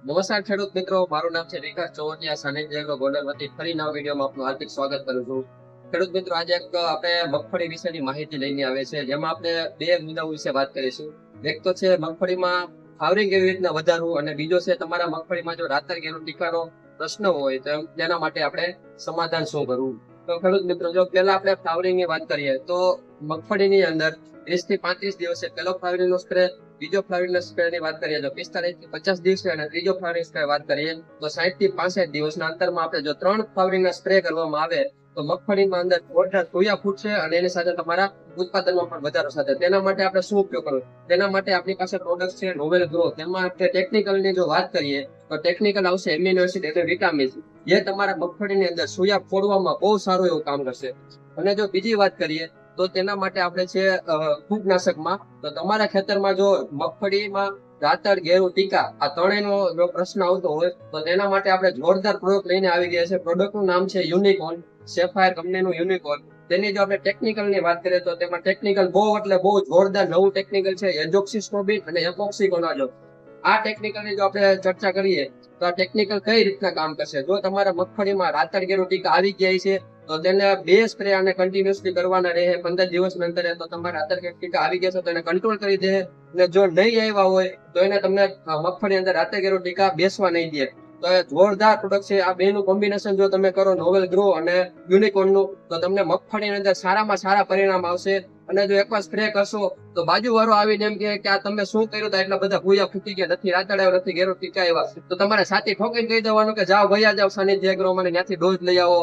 નમસ્કાર ખેડૂત મિત્રો, મારું નામ છે વિકાસ ચોવનિયા સાનિધ્ય ગોંડલ વતી ફરી નવા વિડીયોમાં આપનું હાર્દિક સ્વાગત કરું છું. ખેડૂત મિત્રો, આજે એક આપણે મગફળી વિશેની માહિતી લઈને આવે છે, જેમાં આપણે બે મુદ્દાઓ વિશે વાત કરીશું. એક તો છે મગફળીમાં ફાવરિંગ કેવી રીતના વધારવું અને બીજો છે તમારા મગફળીમાં જો રાતર ઘેરો ટીકાનો પ્રશ્ન હોય, તો તેના માટે આપણે સમાધાન શું કરવું? તો ખેડૂત મિત્રો, જો પહેલા આપણે ફાવરિંગની વાત કરીએ, તો મગફળીની અંદર ત્રીસથી પાંત્રીસ દિવસે પહેલો ફાવરિંગનો સ્પ્રે બીજો ફ્લાવરિંગ સ્પ્રે ની વાત કરીએ તો પિસ્તાલીસથી પચાસ દિવસે અને ત્રીજો ફ્લાવરિંગ સ્પ્રે વાત કરીએ તો સાહીઠથી પાસઠ દિવસના અંતરમાં આપણે જો ત્રણ ફ્લાવરિંગ સ્પ્રે કરવામાં આવે તો મગફળીમાં અંદર ઓછા સોયા ફૂટશે અને એની સાથે તમારા ઉત્પાદનમાં પણ વધારો સાથે. તેના માટે આપણે શું ઉપયોગ કરવો? તેના માટે આપણી પાસે પ્રોડક્ટ છે નોવેલ ગ્રો તેમાં આપણે ટેકનિકલની જો વાત કરીએ તો ટેકનિકલ આવશે એમ્યુનો એસિડ એટલે વિટામિન જે તમારા મગફળીની અંદર સોયા ફોડવામાં બહુ સારું એવું કામ કરશે. અને જો બીજી વાત કરીએ તો તેના માટે આપણે છે ફૂગનાશકમાં તો તમારા ખેતરમાં જો મગફળીમાં રાતર ગેરુ ટીકા, આ ત્રણેયનો જો પ્રશ્ન આવતો હોય, તો તેના માટે આપણે જોરદાર પ્રોડક્ટ લઈને આવી ગયા છે. પ્રોડક્ટનું નામ છે યુનિકોર્ન સેફાયર કંપનીનું યુનિકોર્ન તેની જો આપણે ટેકનિકલની વાત કરીએ, તો તેમાં ટેકનિકલ બહુ એટલે બહુ જોરદાર નવું ટેકનિકલ છે એજોક્સિસ્ટોબિન અને એપોક્સિકોનાઝોલ આ ટેકનિકલની જો આપણે ચર્ચા કરીએ, તો આ ટેકનિકલ કઈ રીતના કામ કરશે? જો તમારા મગફળીમાં રાતર ગેરુ ટીકા આવી ગયા છે તો તેને બે સ્પ્રે આને કન્ટિન્યુઅસલી કરવાના રહે. પંદર દિવસ અંતરે તો તમારા આતર ગેરુ આવી ગયા છે તો એને કંટ્રોલ કરી દે. અને જો નહીં આવ્યા હોય, તો એને તમને મગફળી અંદર ગેરુ ટીકા બેસવા નહીં દે. તો જોરદાર પ્રોડક્ટ છે. આ બેનું કોમ્બિનેશન જો તમે કરો નોવેલ ગ્રો અને યુનિકોર્નનું, તો તમને મગફળીની અંદર સારામાં સારા પરિણામ આવશે. અને જો એકવાર સ્પ્રે કરશો, તો બાજુ વાળો આવીને એમ કે આ તમે શું કર્યું હતા એટલા બધા ભૂયા ફૂટી ગયા, નથી રાતડાયો, નથી ઘેરો ટીકા એવા તો તમારે સાથી ઠોકીને કહી દેવાનું કે જાઓ, ભૈયા જાઓ સાનિધ્ય ગ્રો મને ત્યાંથી ડોઝ લઈ આવો.